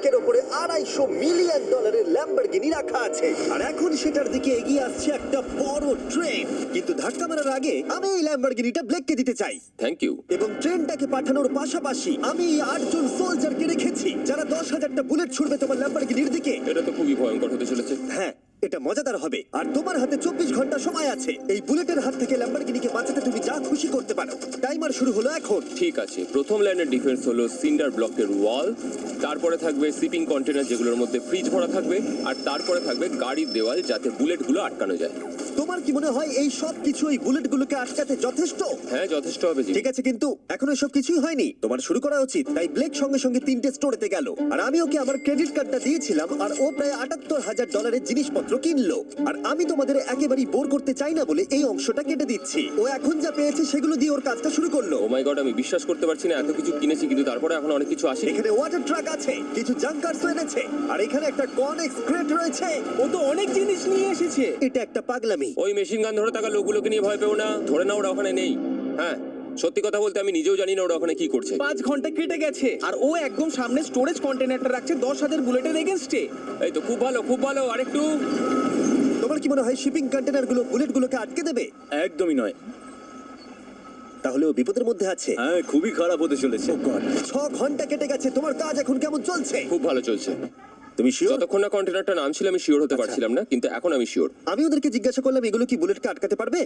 ট্র্যাকের ওপরে আড়াইশো মিলিয়ন ডলারের ল্যাম্বরগিনি রাখা আছে। আর এখন সেটার দিকে এগিয়ে আসছে একটা বড় ট্রেন কিন্তু ধাক্কা মারার আগে আমি এই ল্যাম্বরগিনিটা ব্লেককে দিতে চাই। থ্যাংক ইউ এবং ট্রেনটাকে পাঠানোর পাশাপাশি আমি এই আটজন সোলজারকে রেখেছি যারা দশ হাজারটা বুলেট ছুড়বে তোমার ল্যাম্বরগিনির দিকে। এটা তো খুবই ভয়ঙ্কর হতে চলেছে। হ্যাঁ এটা মজাদার হবে। আর তোমার হাতে চব্বিশ ঘণ্টা সময় আছে। এই বুলেটের হাত থেকে ল্যাম্বরগিনিকে বাঁচাতে তুমি যা খুশি করতে পারো। টাইমার শুরু হলো এখন। ঠিক আছে। প্রথম লাইনের ডিফেন্স হলো সিন্ডার ব্লকের ওয়াল। তারপরে থাকবে শিপিং কন্টেনার যেগুলোর মধ্যে ফ্রিজ ভরা থাকবে। আর তারপরে থাকবে গাড়ির দেওয়াল যাতে বুলেটগুলো আটকানো যায়। তোমার কি মনে হয় এই সব কিছু এই বুলেটগুলোকে আটকাতে যথেষ্ট? হ্যাঁ যথেষ্ট হবে জি। ঠিক আছে কিন্তু এখনও সব কিছুই হয়নি। তোমার শুরু করা উচিত। তাই ব্লেক সঙ্গে সঙ্গে তিনটে স্টোরেতে গেল। আর আমি ওকে আমার ক্রেডিট কার্ডটা দিয়েছিলাম। আর ও প্রায় আটাত্তর হাজার ডলারের জিনিসপত্র কিনলো আর আমি তোমাদের একেবারেই বোর করতে চাই না বলে এই অংশটা কেটে দিচ্ছি। ও এখন যা পেয়েছে সেগুলো দিয়ে ওর কাজটা শুরু করল। ও মাই গড আমি বিশ্বাস করতে পারছি না এত কিছু কিনেছি কিন্তু তারপরে এখন অনেক কিছু আসে এখানে ওয়াটার ট্রাক আছে কিছু জাঙ্কারস এনেছে আর এখানে একটা কনেক্স ক্রেট রয়েছে। ও তো অনেক জিনিস নিয়ে এসেছে। এটা একটা পাগলামি। ওই মেশিন গান ধরে থাকা লোকগুলোকে নিয়ে ভয় পেও না। ধরে না ওরা ওখানে নেই। হ্যাঁ সত্যি কথা বলতে আমি নিজেও জানি না ওরা ওখানে কি করছে। পাঁচ ঘণ্টা কেটে গেছে। আর ও একদম সামনে স্টোরেজ কন্টেনারটা রাখছে দশ হাজার বুলেটের এগেনস্টে এই তো খুব ভালো খুব ভালো আরেকটু। তোমার কি মনে হয় শিপিং কন্টেনারগুলো বুলেটগুলোকে আটকে দেবে? একদমই নয়। তাহলে ও বিপদের মধ্যে আছে। হ্যাঁ খুবই খারাপ হতে চলেছে। ছ ঘণ্টা কেটে গেছে তোমার কাজ এখন কেমন চলছে? খুব ভালো চলছে। তুমি শিওর যতক্ষণ না কন্টেনারটা নাম ছিল আমি শিওর হতে পারছিলাম না কিন্তু এখন আমি শিওর আমি ওদেরকে জিজ্ঞাসা করলাম এগুলো কি বুলেটকে আটকাতে পারবে?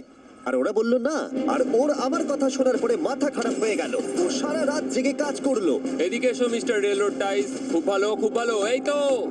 আর ওরা বলল, না, আর ওর আমার কথা শোনার পরে মাথা খারাপ হয়ে গেল। ও সারা রাত জেগে কাজ করল। এদিকে এসো, মিস্টার রেলরোড টাইস। খুব ভালো খুব ভালো, এই তো।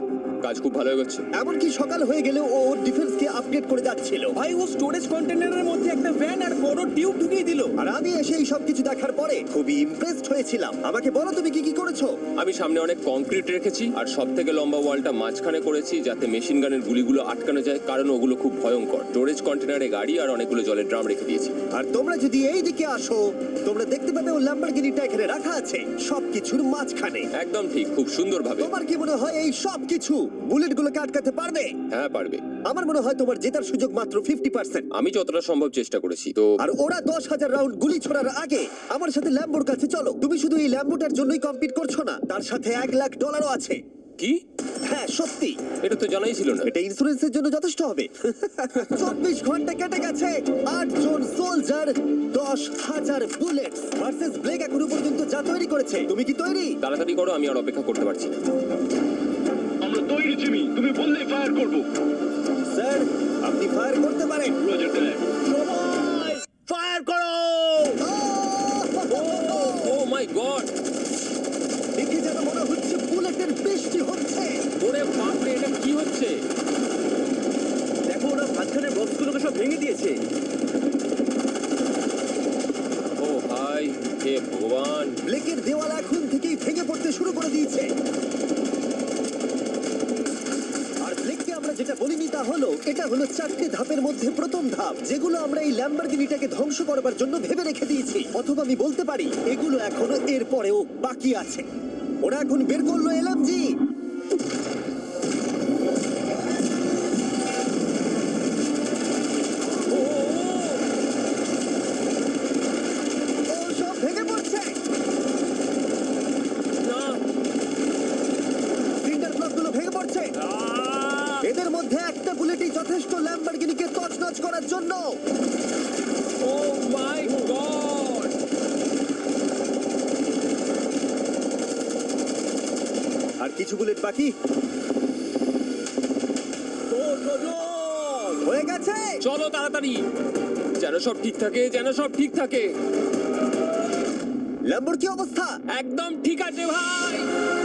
কাজ খুব ভালো এগোচ্ছে এমনকি সকাল হয়ে গেলেও ও ওর ডিফেন্সকে আপডেট করে যাচ্ছিল। ভাই ও স্টোরেজ কন্টেনারের মধ্যে একটা ভ্যান আর বড় টিউব ঢুকিয়ে দিল। আর আমি এসে এই সবকিছু দেখার পরে খুবই ইমপ্রেসড হয়েছিলাম। আমাকে বলো তুমি কি কি করেছ? আমি সামনে অনেক কংক্রিট রেখেছি আর সব থেকে লম্বা ওয়ালটা মাঝখানে করেছি যাতে মেশিন গানের গুলিগুলো আটকানো যায় কারণ ওগুলো খুব ভয়ঙ্কর। স্টোরেজ কন্টেনারে গাড়ি আর অনেকগুলো জলের ড্রাম রেখে দিয়েছি। আর তোমরা যদি এই দিকে আসো তোমরা দেখতে পাবে ও ল্যাম্বরগিনিটা এখানে রাখা আছে সবকিছুর মাঝখানে। একদম ঠিক খুব সুন্দরভাবে। তোমার কি মনে হয় এই সব কিছু বুলেটগুলোকে আটকাতে পারবে? হ্যাঁ পারবে। আমার মনে হয় তোমার জেতার সুযোগ মাত্র ফিফটি পার্সেন্ট আমি যতটা সম্ভব চেষ্টা করেছি তো আর ওরা দশ হাজার রাউন্ড গুলি ছোড়ার আগে আমার সাথে ল্যাম্বোর কাছে চলো। তুমি শুধু এই ল্যাম্বোটার জন্যই কম্পিট করছ না তার সাথে এক লাখ ডলারও আছে। কি? হ্যাঁ সত্যি। এটা তো জানাই ছিল না। এটা ইন্স্যুরেন্সের জন্য যথেষ্ট হবে। চব্বিশ ঘণ্টা কেটে গেছে। আট জন সোলজার দশ হাজার বুলেট ভার্সেস ব্লেক এখনও পর্যন্ত যা তৈরি করেছে। তুমি কি তৈরি? তাড়াতাড়ি করো আমি আর অপেক্ষা করতে পারছি না। জিমি তুমি বললেই ফায়ার করব। স্যার আপনি ফায়ার করতে পারেন। রোজার দ্যাট ফায়ার করো! ও মাই গড দেখে যেন মনে হচ্ছে বুলেটের বৃষ্টি হচ্ছে। ওরে বাপরে এটা কি হচ্ছে দেখো ওরা মাঝখানে বক্সগুলোকে সব ভেঙে দিয়েছে ও ভাই হে ভগবান ব্লেকের দেওয়াল এখন থেকেই ভেঙে পড়তে শুরু করে দিয়েছে আর ব্লেককে আমরা যেটা বলিনি তা হলো এটা হলো চারটে ধাপের মধ্যে প্রথম ধাপ যেগুলো আমরা এই ল্যাম্বরগিনিটাকে ধ্বংস করবার জন্য ভেবে রেখে দিয়েছি। অথবা আমি বলতে পারি, এগুলো এখনও এর পরেও বাকি আছে। ওরা এখন বের করল এলএমজি ও সব ভেঙে পড়ছে না সিন্টার ব্লকগুলো ভেঙে পড়ছে একটা বুলেটই যথেষ্ট ল্যাম্বরগিনিকে তছনছ করার জন্য। ও মাই গড! আর কিছু বুলেট বাকি? হয়ে গেছে! চলো তাড়াতাড়ি। যেন সব ঠিক থাকে যেন সব ঠিক থাকে। ল্যাম্বর কি অবস্থা? একদম ঠিক আছে ভাই!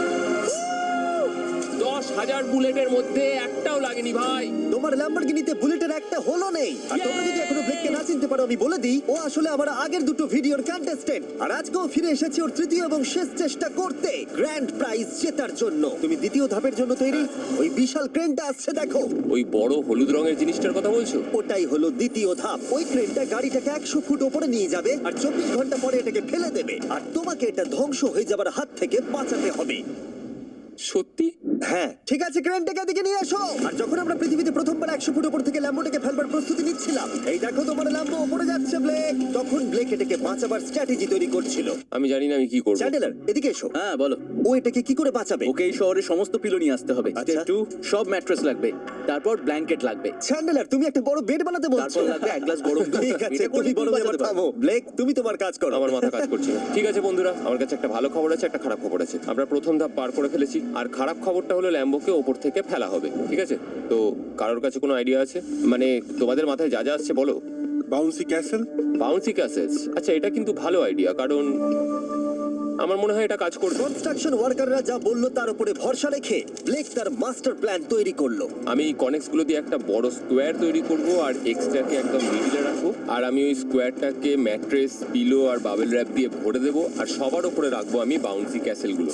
হাজার বুলেটের মধ্যে একটাও লাগেনি ভাই। তোমার ল্যাম্বরগিনিতে বুলেটের একটা হলো নেই। আর তোমরা যদি এখনও ব্লেককে না চিনতে পারো আমি বলে দিই ও আসলে আমার আগের দুটো ভিডিওর কন্টেস্টেন্ট আর আজকেও ফিরে এসেছে ওর তৃতীয় এবং শেষ চেষ্টা করতে গ্র্যান্ড প্রাইজ জেতার জন্য। তুমি দ্বিতীয় ধাপের জন্য তৈরি। ওই বিশাল ক্রেনটা আসছে দেখো। ওই বড় হলুদ রঙের জিনিসটার কথা বলছো? ওটাই হলো দ্বিতীয় ধাপ। ওই ক্রেনটা গাড়িটাকে একশো ফুট ওপরে নিয়ে যাবে আর চব্বিশ ঘণ্টা পরে এটাকে ফেলে দেবে। আর তোমাকে এটা ধ্বংস হয়ে যাবার হাত থেকে বাঁচাতে হবে। সত্যি? হ্যাঁ। ঠিক আছে ক্রেনটাকে এদিকে নিয়ে এসো। আর যখন আমরা পৃথিবীতে প্রথমবার একশো ফুট উপর থেকে ল্যাম্বোটাকে ফেলবার প্রস্তুতি নিচ্ছিলাম এই দেখো তোমার ল্যাম্বো উপরে যাচ্ছে ব্লেক। তখন ব্লেক এটাকে বাঁচাবার স্ট্র্যাটেজি তৈরি করছিল। আমি জানি না আমি কি করব। চ্যান্ডেলার এদিকে এসো। হ্যাঁ বলো। ও এটাকে কি করে বাঁচাবে? ওকে এই শহরে সমস্ত পিলো নিয়ে আসতে হবে। আচ্ছা। টু সব ম্যাট্রেস লাগবে। তারপর ব্ল্যাঙ্কেট লাগবে। চ্যান্ডেলার তুমি একটা বড় বেড বানাতে বলছো। তারপর লাগবে এক গ্লাস গরম দুধ। ঠিক আছে এটা তুমি বড় তুমি এবার বাঁচাতে থামো ব্লেক তুমি তোমার কাজ করো। আমার মাথা কাজ করছে না ঠিক আছে বন্ধুরা আমার কাছে একটা ভালো খবর আছে একটা খারাপ খবর আছে। আমরা প্রথম ধাপ পার করে ফেলেছি। আর খারাপ খবরটা হলো ল্যাম্বোকে ওপর থেকে ফেলা হবে ঠিক আছে? তো কারোর কাছে কোনো আইডিয়া আছে? মানে তোমাদের মাথায় যা যা আসছে বলো। বাউন্সি ক্যাসেল বাউন্সি ক্যাসেলস আচ্ছা এটা কিন্তু ভালো আইডিয়া কারণ আমার মনে হয় এটা কাজ করবে। কনস্ট্রাকশন ওয়ার্কাররা যা বলল তার উপরে ভরসা রেখে ব্লেক তার মাস্টার প্ল্যান তৈরি করল। আমি কনেক্সগুলো দিয়ে একটা বড় স্কোয়ার তৈরি করব আর এক্সট্রাকে একদম মিডিলে রাখব। আর আমি ওই স্কোয়ারটাকে ম্যাট্রেস পিলো আর বাবেল র্যাপ দিয়ে ভরে দেবো। আর সবার উপরে রাখব আমি বাউন্সি ক্যাসেলগুলো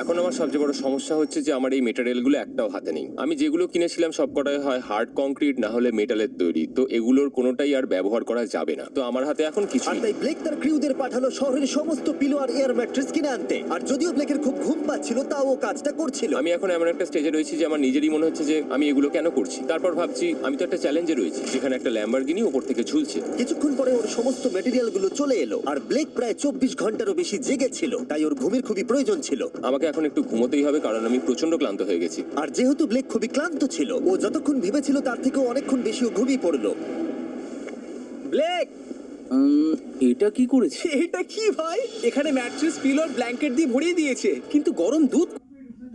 এখন আমার সবচেয়ে বড় সমস্যা হচ্ছে যে আমার এই মেটেরিয়ালগুলো একটাও হাতে নেই। আমি যেগুলো কিনেছিলাম সবকটাই হয় হার্ড কংক্রিট না হলে মেটালের তৈরি। তো এগুলোর কোনোটাই আর ব্যবহার করা যাবে না। তো আমার হাতে এখন কিছু আর তাই ব্লেক তার ক্রিউদের পাঠালো শহরের সমস্ত পিলো আর এয়ার ম্যাট্রেস কিনে আনতে। আর যদিও ব্লেকের খুব ঘুম পাচ্ছিল তাও ও কাজটা করছিল। আমি এখন এমন একটা স্টেজে রয়েছি যে আমার নিজেরই মনে হচ্ছে যে আমি এগুলো কেন করছি। তারপর ভাবছি আমি তো একটা চ্যালেঞ্জে রয়েছি যেখানে একটা ল্যাম্বারগিনি ওপর থেকে ঝুলছে। কিছুক্ষণ পরে ওর সমস্ত মেটেরিয়ালগুলো চলে এলো। আর ব্লেক প্রায় চব্বিশ ঘন্টারও বেশি জেগেছিল তাই ওর ঘুমের খুবই প্রয়োজন ছিল। আমাকে এখন একটু ঘুমোতেই হবে কারণ আমি প্রচণ্ড ক্লান্ত হয়ে গেছি। আর যেহেতু ব্লেক খুবই ক্লান্ত ছিল ও যতক্ষণ ভেবেছিল তার থেকে অনেকক্ষণ বেশি ও ঘুমিয়ে পড়ল। ব্লেক! উম, এটা কি করেছে? এটা কি ভাই? এখানে ম্যাট্রেস পিলো ব্ল্যাঙ্কেট দিয়ে ভরিয়ে দিয়েছে কিন্তু গরম দুধ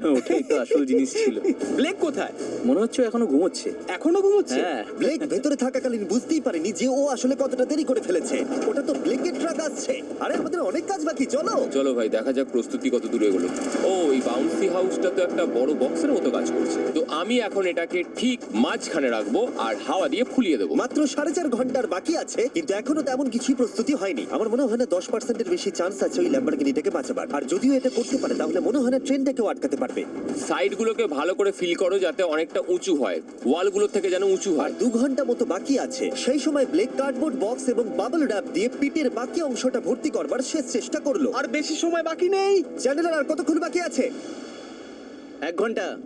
ওটাই তো আসল জিনিস ছিল। ব্লেক কোথায়? মনে হচ্ছে ও এখনও ঘুমোচ্ছে। এখনও ঘুমোচ্ছে? হ্যাঁ। ব্লেক ভেতরে থাকাকালীন বুঝতেই পারেনি যে ও আসলে কতটা দেরি করে ফেলেছে। ওটা তো ব্লেকের ট্রাক আসছে। আরে আমাদের অনেক কাজ বাকি চলো। চলো ভাই দেখা যাক প্রস্তুতি কত দূরে এগোলো। ও এই বাউন্সি হাউসটা তো একটা বড় বক্সের মতো কাজ করছে। তো আমি এখন এটাকে ঠিক মাঝখানে রাখব আর হাওয়া দিয়ে ফুলিয়ে দেবো। মাত্র সাড়ে চার ঘণ্টার বাকি আছে কিন্তু এখনও তেমন কিছুই প্রস্তুতি হয়নি। আমার মনে হয় না দশ পার্সেন্টের বেশি চান্স আছে ওই ল্যাম্বরগিনিটাকে বাঁচাবার। আর যদিও এটা করতে পারে তাহলে মনে হয় না ট্রেনটাকেও আটকাতে পারবে। সাইডগুলোকে ভালো করে ফিল করো যাতে অনেকটা উঁচু হয়। ওয়ালগুলোর থেকে যেন উঁচু আর হয় দু ঘণ্টা মতো বাকি আছে। সেই সময় ব্লেক কার্ডবোর্ড বক্স এবং বাবল র্যাপ দিয়ে পিটের বাকি অংশটা ভর্তি করবার শেষ চেষ্টা করল। আর আর বেশি সময় বাকি নেই। চ্যানেলের আর কতক্ষণ বাকি আছে? এক ঘণ্টা।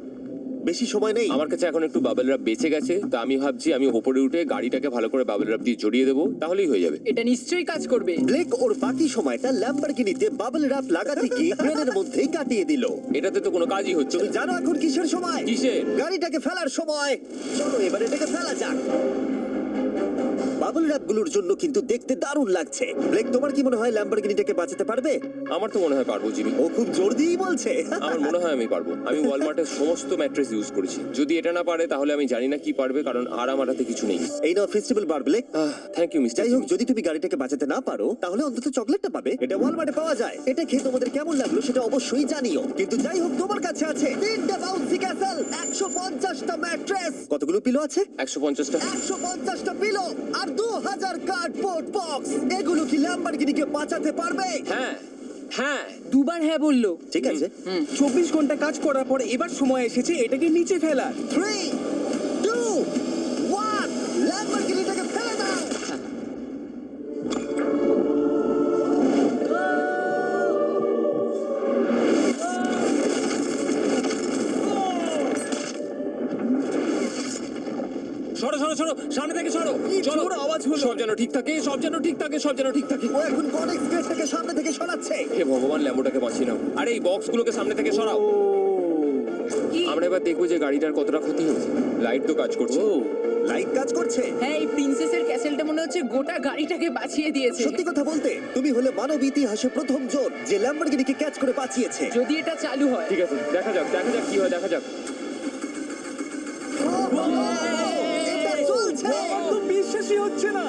বেশি সময় নেই। আমার কাছে এখন একটু বাবেল র্যাপ বেঁচে গেছে তা আমি ভাবছি আমি ওপরে উঠে গাড়িটাকে ভালো করে বাবেল র্যাপ দিয়ে জড়িয়ে দেবো তাহলেই হয়ে যাবে। এটা নিশ্চয়ই কাজ করবে। ব্লেক ওর বাকি সময়টা ল্যাম্বরগিনিতে বাবেল র্যাপ লাগাতে গিয়ে প্লেনের মধ্যেই কাটিয়ে দিল। এটাতে তো কোনো কাজই হচ্ছে তুমি না। জানো এখন কিসের সময়? কিসের? গাড়িটাকে ফেলার সময়। চলো এবার এটাকে ফেলা যাক। বাবল র্যাপগুলোর জন্য কিন্তু দেখতে দারুণ লাগছে। ব্লেক তোমার কি মনে হয় ল্যাম্বরগিনিটাকে বাঁচাতে পারবে? আমার তো মনে হয় পারব জিমি। ও খুব জোর দিয়েই বলছে। আমার মনে হয় আমি পারব। আমি ওয়ালমার্টের সমস্ত ম্যাট্রেস ইউজ করেছি। যদি এটা না পারে তাহলে আমি জানি না কি পারবে কারণ আর আমার হাতে কিছু নেই। এই নাও festival bar Blake thank you mister যাই হোক যদি তুমি গাড়িটাকে বাঁচাতে না পারো তাহলে অন্তত চকলেটটা পাবে। এটা ওয়ালমার্টে পাওয়া যায়। এটা খেয়ে তোমাদের কেমন লাগল সেটা অবশ্যই জানিও। কিন্তু যাই হোক তোমার কাছে আছে তিনটা বাউন্সি ক্যাসেল একশো পঞ্চাশটা ম্যাট্রেস কতগুলো পিলো আছে? একশো পঞ্চাশটা। একশো পঞ্চাশটা পিলো আর দু হাজার কার্ডবোর্ড বক্স। এগুলো কি ল্যাম্বরগিনিকে বাঁচাতে পারবে? হ্যাঁ হ্যাঁ। দুবার হ্যাঁ বলল। ঠিক আছে। চব্বিশ ঘণ্টা কাজ করার পর এবার সময় এসেছে এটাকে নিচে ফেলার। থ্রি টু ওয়ান ল্যাম্বরগিনিটাকে ফেলে দাও। সরো সরো সরো। সামনে থেকে সরো। চলো। জোর সব যেন ঠিক থাকে সব যেন ঠিক থাকে সব যেন ঠিক থাকে। ও এখন কোন এক্সপ্রেসটাকে সামনে থেকে সরাচ্ছে। হে ভগবান ল্যাম্বোটাকে বাঁচিয়ে নাও। আরে এই বক্সগুলোকে সামনে থেকে সরাও। আমরা এবার দেখব যে গাড়িটার কতটা ক্ষতি হয়েছে লাইট তো কাজ করছে। ও লাইট কাজ করছে? হ্যাঁ এই প্রিন্সেসের ক্যাসেলটা মনে হচ্ছে গোটা গাড়িটাকে বাঁচিয়ে দিয়েছে। সত্যি কথা বলতে তুমি হলে মানব ইতিহাসে প্রথম জন যে ল্যাম্বরগিনিকে ক্যাচ করে বাঁচিয়েছে। যদি এটা চালু হয়। ঠিক আছে দেখা যাক দেখা যাক কি হয় দেখা যাক। হচ্ছে না?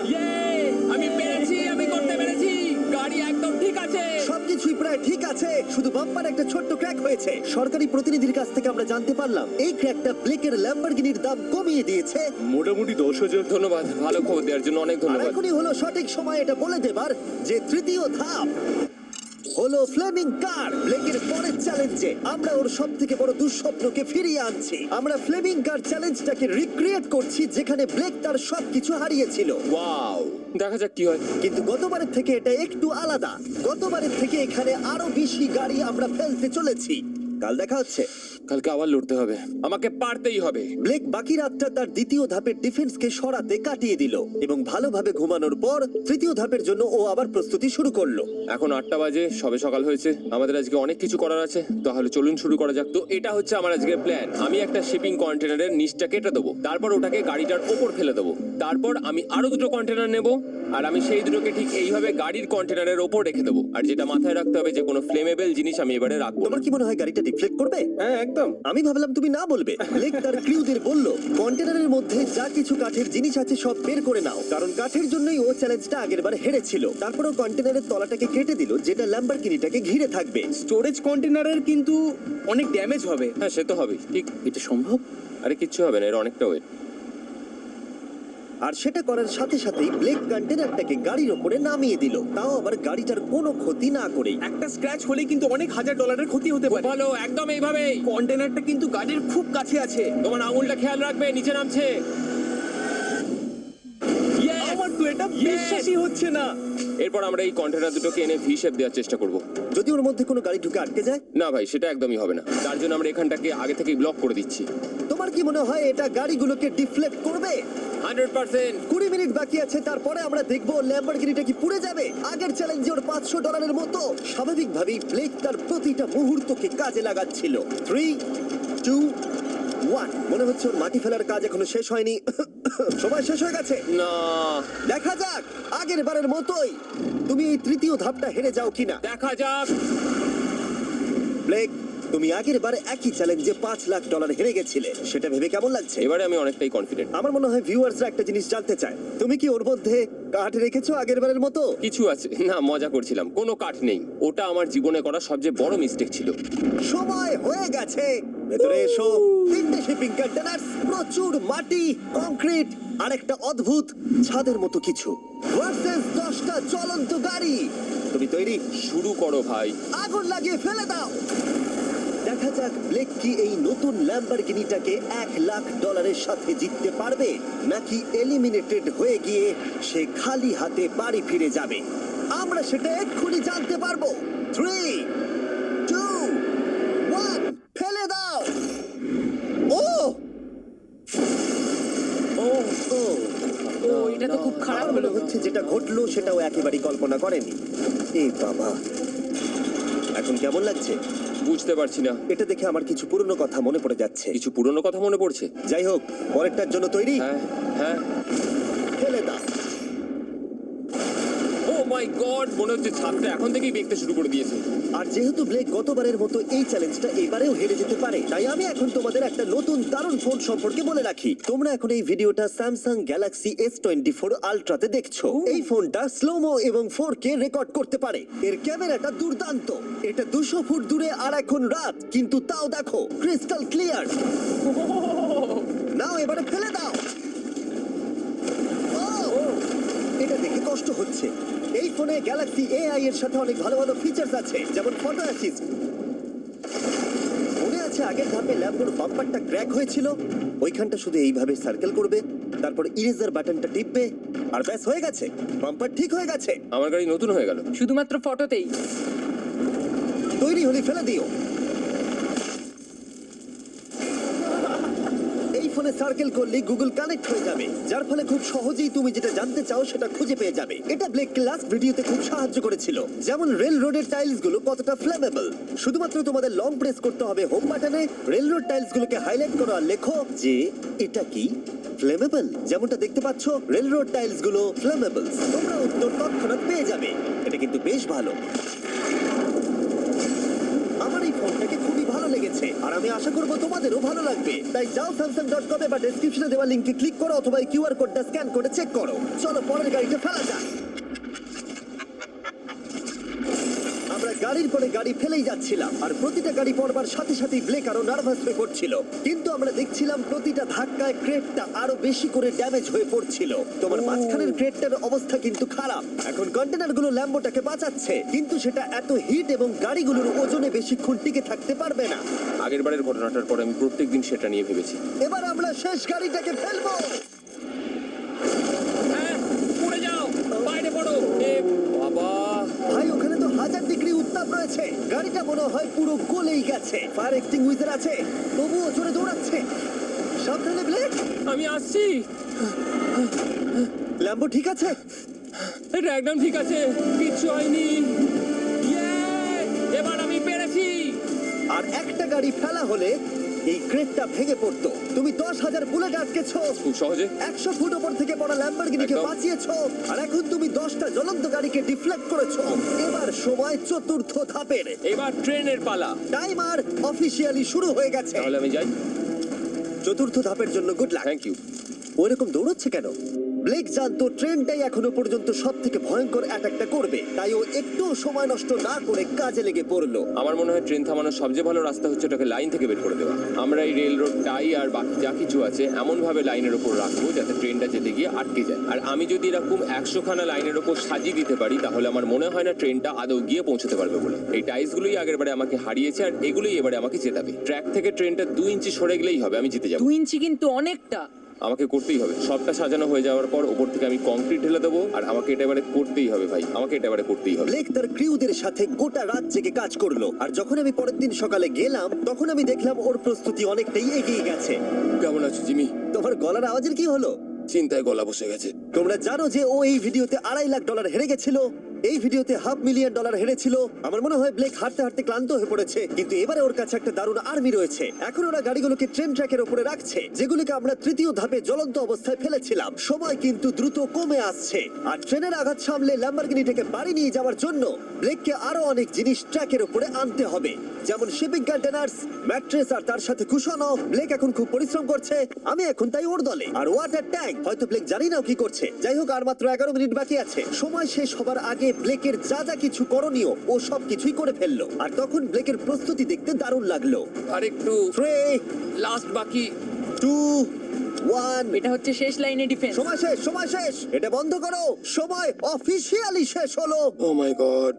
আমি পেরেছি আমি করতে পেরেছি। গাড়ি একদম ঠিক আছে। সবকিছুই প্রায় ঠিক আছে শুধু বাম্পার একটা ছোট্ট ক্র্যাক হয়েছে। সরকারি প্রতিনিধির কাছ থেকে আমরা জানতে পারলাম এই ক্র্যাকটা ব্লেকের ল্যাম্বরগিনির দাম কমিয়ে দিয়েছে। মোটামুটি দশ হাজার ধন্যবাদ। ভালো খবর দেওয়ার জন্য অনেক আর ধন্যবাদ। এখনই হলো সঠিক সময় এটা বলে দেবার যে তৃতীয় ধাপ। হলো ফ্লেমিং কার ব্লেকের পরের চ্যালেঞ্জে আমরা ওর সব থেকে বড় দুঃস্বপ্নকে ফিরিয়ে আনছি। আমরা ফ্লেমিং কার চ্যালেঞ্জটাকে রিক্রিয়েট করছি যেখানে ব্লেক তার সবকিছু হারিয়েছিল। ওয়াও দেখা যাক কি হয়। কিন্তু গতবারের থেকে এটা একটু আলাদা। গতবারের থেকে এখানে আরও বেশি গাড়ি আমরা ফেলতে চলেছি। কাল দেখা হচ্ছে। কালকে আবার লড়তে হবে। আমাকে পারতেই হবে। ব্লেক বাকি রাতটা তার দ্বিতীয় ধাপের ডিফেন্সকে সরাতে কাটিয়ে দিল এবং ভালোভাবে ঘুমানোর পর তৃতীয় ধাপের জন্য ও আবার প্রস্তুতি শুরু করল। এখন আটটা বাজে সবে সকাল হয়েছে। আমাদের আজকে অনেক কিছু করার আছে। তাহলে চলুন শুরু করা যাক। তো এটা হচ্ছে আমার আজকের প্ল্যান আমি একটা শিপিং কন্টেনারের নিচটা কেটে দেবো। তারপর ওটাকে গাড়িটার ওপর ফেলে দেবো। তারপর আমি আরও দুটো কন্টেনার নেব। আর আমি সেই দুটোকে ঠিক এইভাবে গাড়ির কন্টেনারের ওপর রেখে দেবো। আর যেটা মাথায় রাখতে হবে যে কোনো ফ্লেমেবল জিনিস আমি এবারে রাখব। তোমার কি মনে হয় গাড়িটা ডিফ্লেক্ট করবে? হ্যাঁ একদম। আমি ভাবলাম তুমি না বলবে। লেক তার ক্রিউদের বলল কন্টেনারের মধ্যে যা কিছু কাঠের জিনিস আছে সব বের করে নাও। কারণ কাঠের জন্যই ও চ্যালেঞ্জটা আগেরবার হেরেছিল। তারপর ও কন্টেনারের তলাটাকে কেটে দিল, যেটা ল্যাম্বারকিনিটাকে ঘিরে থাকবে। স্টোরেজ কন্টেনারের কিন্তু অনেক ড্যামেজ হবে। হ্যাঁ সে তো হবে ঠিক, এটা সম্ভব? আরে, কিচ্ছু হবে না, এর অনেকটা ওয়েট আর সেটা করার সাথে সাথেই ব্লেক কন্টেনারটাকে গাড়ির ওপরে নামিয়ে দিল। তাও আবার গাড়িটার কোনো ক্ষতি না করেই। একটা স্ক্র্যাচ হলেই কিন্তু অনেক হাজার ডলারের ক্ষতি হতে পারে। ভালো একদম এইভাবে কন্টেনারটা কিন্তু গাড়ির খুব কাছে আছে। তোমার আঙুলটা খেয়াল রাখবে নিচে নামছে। Yes! আমার তো এটা Yes! বিশ্বাসই হচ্ছে না। এরপর আমরা এই কন্টেনার দুটোকে এনে ভি শেপ দেওয়ার চেষ্টা করব। যদি ওর মধ্যে কোনো গাড়ি ঢুকে আটকে যায়? না ভাই সেটা একদমই হবে না। তার জন্য আমরা এখানটাকে আগে থেকেই ব্লক করে দিচ্ছি। তোমার কি মনে হয় এটা গাড়িগুলোকে ডিফ্লেক্ট করবে? Hundred percent. কুড়ি মিনিট বাকি আছে তারপরে আমরা দেখব ল্যাম্বরগিনিটা কি পুড়ে যাবে। আগের চ্যালেঞ্জে ওর পাঁচশো ডলারের মতো। স্বাভাবিকভাবেই ব্লেক তার প্রতিটা মুহূর্তকে কাজে লাগাচ্ছিল। থ্রি টু ওয়ান মনে হচ্ছে ওর মাটি ফেলার কাজ এখনও শেষ হয়নি। সময় শেষ হয়ে গেছে। না। দেখা যাক আগের বারের মতোই। তুমি এই তৃতীয় ধাপটা হেরে যাও কিনা। দেখা যাক। ব্লেক তুমি আগের বার একই চ্যালেঞ্জে পাঁচ লাখ ডলার হেরে গেছিলে। সেটা ভেবে কেমন লাগছে? এবারে আমি অনেকটাই কনফিডেন্ট আমার মনে হয় ভিউয়ার্সরা একটা জিনিস জানতে চায়। তুমি কি ওর মধ্যে কাঠ রেখেছো আগের বারের মতো? কিছু আছে। না মজা করছিলাম। কোনো কাঠ নেই। ওটা আমার জীবনে করা সবচেয়ে বড় মিস্টেক ছিল। সময় হয়ে গেছে। ভেতরে এসো। তিনটে শিপিং কন্টেনার প্রচুর মাটি কংক্রিট আর একটা অদ্ভুত ছাদের মতো কিছু। ভার্সেস দশটা চলন্ত গাড়ি। তুমি তৈরি? শুরু করো ভাই। আগুন লাগিয়ে ফেলে দাও। দেখা যাক ব্লেক কি এই নতুন ল্যাম্বরগিনিটাকে এক লাখ ডলারের সাথে জিততে পারবে নাকি এলিমিনেটেড হয়ে গিয়ে সে খালি হাতে বাড়ি ফিরে যাবে। আমরা সেটা এক্ষুনি জানতে পারব। থ্রি টু ওয়ান ফেলে দাও! ও! ও ও ও এটা তো খুব খারাপ হলো। হচ্ছে যেটা ঘটলো সেটাও একেবারেই কল্পনা করেনি। এ বাবা। এখন কেমন লাগছে? বুঝতে পারছি না। এটা দেখে আমার কিছু পুরনো কথা মনে পড়ে যাচ্ছে। কিছু পুরনো কথা মনে পড়ছে? যাই হোক পরেরটার জন্য তৈরি? হ্যাঁ হ্যাঁ ফেলে দাও ও মাই গড মনে হচ্ছে ছাদটা এখন থেকেই দেখতে শুরু করে দিয়েছে। আর যেহেতু ব্লেক গতবারের মতো এই চ্যালেঞ্জটা এবারেও হেরে যেতে পারে তাই আমি এখন তোমাদের একটা নতুন দারুণ ফোন সম্পর্কে বলে রাখি। তোমরা এখন এই ভিডিওটা Samsung Galaxy S twenty four আলট্রাতে দেখছ এই ফোনটা স্লোমো এবং ফোর কে রেকর্ড করতে পারে। এর ক্যামেরাটা দুর্দান্ত। এটা দুশো ফুট দূরে আর এখন রাত কিন্তু তাও দেখো ক্রিস্টাল ক্লিয়ার নাও এবারে ফেলে দাও ও! কষ্ট হচ্ছে। এই ফোনে গ্যালাক্সি এআই এর সাথে অনেক ভালো ভালো ফিচার্স আছে যেমন ফটো অ্যাসিস্ট মনে আছে আগের ধাপে ল্যাম্বোর বাম্পারটা ক্র্যাক হয়েছিল? ওইখানটা শুধু এইভাবে সার্কেল করবে তারপর ইরেজার বাটনটা টিপবে আর ব্যাস হয়ে গেছে। বাম্পার ঠিক হয়ে গেছে। আমার গাড়ি নতুন হয়ে গেল। শুধুমাত্র ফটোতেই তৈরি হলে ফেলে দিও এই ফোনে সার্কেল করলে গুগল কানেক্ট হয়ে যাবে। যার ফলে খুব সহজেই তুমি যেটা জানতে চাও সেটা খুঁজে পেয়ে যাবে। এটা ব্লেক লাস্ট ভিডিওতে খুব সাহায্য করেছিল। যেমন রেল রোডের টাইলসগুলো কতটা ফ্লেমেবল শুধুমাত্র তোমাদের লং প্রেস করতে হবে হোম বাটনে রেল রোড টাইলস গুলোকে হাইলাইট করো আর লেখো যে, এটা কি ফ্লেমেবল যেমনটা দেখতে পাচ্ছ রেল রোড টাইলসগুলো ফ্লেমেবল তোমরা উত্তর তৎক্ষণাৎ পেয়ে যাবে। এটা কিন্তু বেশ ভালো আমার এই ফোনটাকে খুবই ভালো আর আমি আশা করব তোমাদেরও ভালো লাগবে। তাই যাও স্যামসাং ডট কমে বা ডেসক্রিপশনে দেওয়া লিঙ্কে ক্লিক করো অথবা কিউআর কোডটা স্ক্যান করে চেক করো। চলো, পরের গাড়িটা ফেলা যাক আমরা গাড়ির পরে গাড়ি ফেলেই যাচ্ছিলাম আর প্রতিটা গাড়ি পড়বার সাথে সাথেই ব্লেক আরও নার্ভাস হয়ে পড়ছিল। কিন্তু আমরা দেখছিলাম প্রতিটা ধাক্কায় ক্রেটটা আরও বেশি করে ড্যামেজ হয়ে পড়ছিল। তোমার মাঝখানের ক্রেটটার অবস্থা কিন্তু খারাপ। এখন কন্টেনারগুলো ল্যাম্বোটাকে বাঁচাচ্ছে কিন্তু সেটা এত হিট এবং গাড়িগুলোর ওজনে বেশিক্ষণ টিকে থাকতে পারবে না। আগের বারের ঘটনাটার পর আমি প্রত্যেকদিন সেটা নিয়ে ভেবেছি। এবার আমরা শেষ গাড়িটাকে ফেলব হ্যাঁ পড়ে যাও বাইরে পড়ো এ বাবা ভাই ওখানে তো হাজার উত্তাপ রয়েছে। গাড়িটা মনে হয় পুরো গলেই গেছে। ফায়ার এক্সটিংগুইজার আছে। তবুও জোরে দৌড়াচ্ছে। সাবধানে ব্লেক আমি আসছি। ল্যাম্বো ঠিক আছে? এটা একদম ঠিক আছে। কিচ্ছু হয়নি! এবার আমি পেরেছি। আর একটা গাড়ি ফেলা হলে এই ক্রেটটা ভেঙে পড়তো। তুমি দশ হাজার বুলেট আটকেছো। খুব সহজে। একশো ফুট ওপর থেকে পড়া ল্যাম্বরগিনিকে একদম। বাঁচিয়েছো। আর এখন তুমি দশটা জ্বলন্ত গাড়িকে ডিফ্লেক্ট করেছ। এবার সময় চতুর্থ ধাপের। এবার ট্রেনের পালা। টাইমার অফিসিয়ালি শুরু হয়ে গেছে। তাহলে আমি যাই। চতুর্থ ধাপের জন্য গুড লাক থ্যাংক ইউ ওরকম দৌড়চ্ছে কেন? ব্লেক জানতো ট্রেনটাই এখনও পর্যন্ত সব থেকে ভয়ঙ্কর অ্যাটাকটা করবে। তাই ও একটু সময় নষ্ট না করে কাজে লেগে পড়ল। আমার মনে হয় ট্রেন থামানোর সবচেয়ে ভালো রাস্তা হচ্ছে ওটাকে লাইন থেকে বের করে দেওয়া। আমরা এই রেল রোড টাই আর বাকি যা কিছু আছে এমন ভাবে লাইনের ওপর রাখব যাতে ট্রেনটা যেতে গিয়ে আটকে যায়। আর আমি যদি এরকম একশো খানা লাইনের ওপর সাজিয়ে দিতে পারি তাহলে আমার মনে হয় না ট্রেনটা আদৌ গিয়ে পৌঁছতে পারবে বলে। এই টাইলসগুলোই আগের বারে আমাকে হারিয়েছে আর এগুলোই এবারে আমাকে জেতাবে ট্র্যাক থেকে ট্রেনটা দু ইঞ্চি সরে গেলেই হবে আমি জিতে যাব। দু ইঞ্চি কিন্তু অনেকটা। আমাকে করতেই হবে। সবটা সাজানো হয়ে যাওয়ার পর ওপর থেকে আমি কংক্রিট ঢেলে দেবো আর আমাকে এটা এবারে করতেই হবে ভাই। আমাকে এটা এবারে করতেই হবে। ব্লেক তার ক্রিউদের সাথে গোটা রাত জেগে কাজ করল। আর যখন আমি পরের দিন সকালে গেলাম তখন আমি দেখলাম ওর প্রস্তুতি অনেকটাই এগিয়ে গেছে। কেমন আছো জিমি? তোমার গলার আওয়াজের কি হলো? চিন্তায় গলা বসে গেছে। তোমরা জানো যে ও এই ভিডিওতে আড়াই লাখ ডলার হেরে গেছিল। এই ভিডিওতে হাফ মিলিয়ন ডলার হেরেছিল। আমার মনে হয় ব্লেক হাঁটতে হাঁটতে ক্লান্ত হয়ে পড়েছে। কিন্তু এবারে ওর কাছে একটা দারুণ আর্মি রয়েছে। এখন ওরা গাড়িগুলোকে ট্রেন ট্র্যাকের উপরে রাখছে, যেগুলিকে আমরা তৃতীয় ধাপে জ্বলন্ত অবস্থায় ফেলেছিলাম। সময় কিন্তু দ্রুত কমে আসছে। আর ট্রেনের আঘাত সামলে ল্যাম্বরগিনিটাকে বাড়ি নিয়ে যাওয়ার জন্য ব্লেককে আরও অনেক জিনিস ট্র্যাকের উপরে আনতে হবে। যেমন শিপিং কন্টেনার্স ম্যাট্রেস আর তার সাথে কুশনও ব্লেক এখন খুব পরিশ্রম করছে। আমি এখন তাই ওর দলে। আর ওয়াটার ট্যাঙ্ক, হয়তো ব্লেক জানি না কি করছে। যাই হোক, আর মাত্র এগারো মিনিট বাকি আছে। সময় শেষ হবার আগে ব্লেকের যা যা কিছু করণীয় ও সব কিছুই করে ফেলল। আর তখন ব্লেকের প্রস্তুতি দেখতে দারুণ লাগল। আর একটু থ্রি লাস্ট বাকি। টু ওয়ান এটা হচ্ছে শেষ লাইনে ডিফেন্স সময় শেষ সময় শেষ। এটা বন্ধ করো। সময় অফিসিয়ালি শেষ হলো। ও মাই গড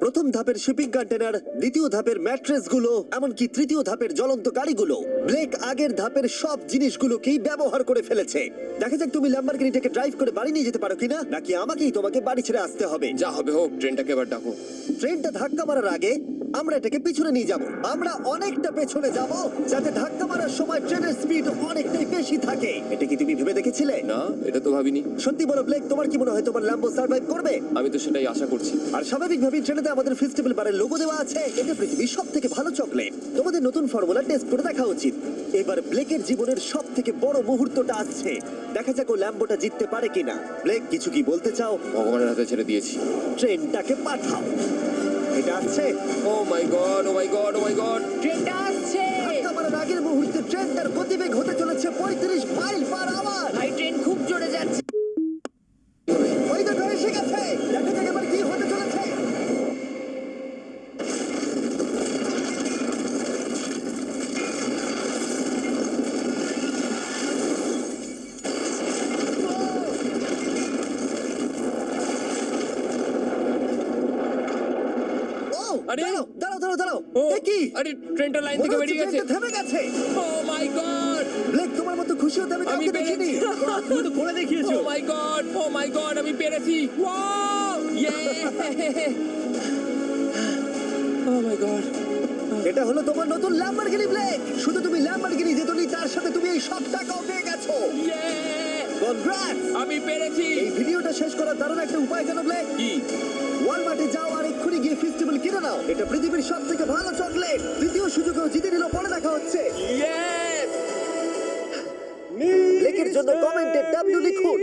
প্রথম ধাপের শিপিং কন্টেনার দ্বিতীয় ধাপের ম্যাট্রেসগুলো এমনকি তৃতীয় ধাপের জ্বলন্ত গাড়িগুলো। ব্লেক আগের ধাপের সব জিনিসগুলোকেই ব্যবহার করে ফেলেছে। দেখা যাক তুমি ল্যাম্বরগিনিটাকে ড্রাইভ করে বাড়ি নিয়ে যেতে পারো কিনা নাকি আমাকেই তোমাকে বাড়ি ছেড়ে আসতে হবে। যা হবে হোক ট্রেনটাকে এবার ডাকো। ট্রেনটা ধাক্কা মারার আগে আমরা এটাকে পিছনে নিয়ে যাব। আমরা অনেকটা পেছনে যাব যাতে ধাক্কা মারার সময় ট্রেনের স্পিড অনেকটাই বেশি থাকে। এটা কি তুমি ভেবে দেখেছিলে? না এটা তো ভাবিনি। সত্যি বলো ব্লেক তোমার কি মনে হয় তোমার ল্যাম্বো সার্ভাইভ করবে? আমি তো সেটাই আশা করছি। আর স্বাভাবিকভাবেই ট্রেনেতে আমাদের ফেস্টিভ্যাল বারের লোগো দেওয়া আছে। এটা পৃথিবীর সব থেকে ভালো চকলেট। তোমাদের নতুন ফর্মুলা টেস্ট করে দেখা উচিত। এবার ব্লেকের জীবনের সব থেকে বড় মুহূর্তটা আসছে। দেখা যাক ও ল্যাম্বোটা জিততে পারে কিনা। ব্লেক কিছু কি বলতে চাও? ভগবানের হাতে ছেড়ে দিয়েছি। ট্রেনটাকে পাঠাও। এটা আসছে? ও my God oh my God oh my God. ট্রেনটা আসছে! ধাক্কা মারার আগের মুহূর্তে ট্রেনটার গতিবেগ হতে চলেছে পঁয়ত্রিশ মাইল পার আওয়ার। ভাই ট্রেন খুব জোরে যাচ্ছে ওই দেখো এসে গেছে দেখা যাক এবার কি হতে চলেছে ও, আরে! দাঁড়াও, দাঁড়াও, দাঁড়াও, দাঁড়াও। ও এ কি? আরে ট্রেনটা লাইন থেকে বেরিয়ে গেছে। থেমে গেছে। ও মাই গড ব্লেক, তোমার মতো খুশি হতে আমি কাউকে দেখিনি। তুমি তো করে দেখিয়েছো। ও my God oh my god আমি পেরেছি। ওয়াও ইয়ে ও মাই গড এটা হলো তোমার নতুন ল্যাম্বরগিনি ব্লেক শুধু তুমি ল্যাম্বরগিনি যেতনি তার সাথে তুমি এই সব টাকাও পেয়ে গেছো। ইয়ে কনগ্রাটস আমি পেরেছি। এই ভিডিওটা শেষ করার দারুণ একটা উপায় জানো ব্লেক কি? ওয়ালমার্টে যাও এক্ষুনি ফেস্টিভ্যাল কিনে নাও। এটা পৃথিবীর সব থেকে ভালো চকলেট দ্বিতীয় সুযোগেও জিতে নিল পরে দেখা হচ্ছে। ব্লেকের জন্য কমেন্টে ডাব্লিউ লিখুন।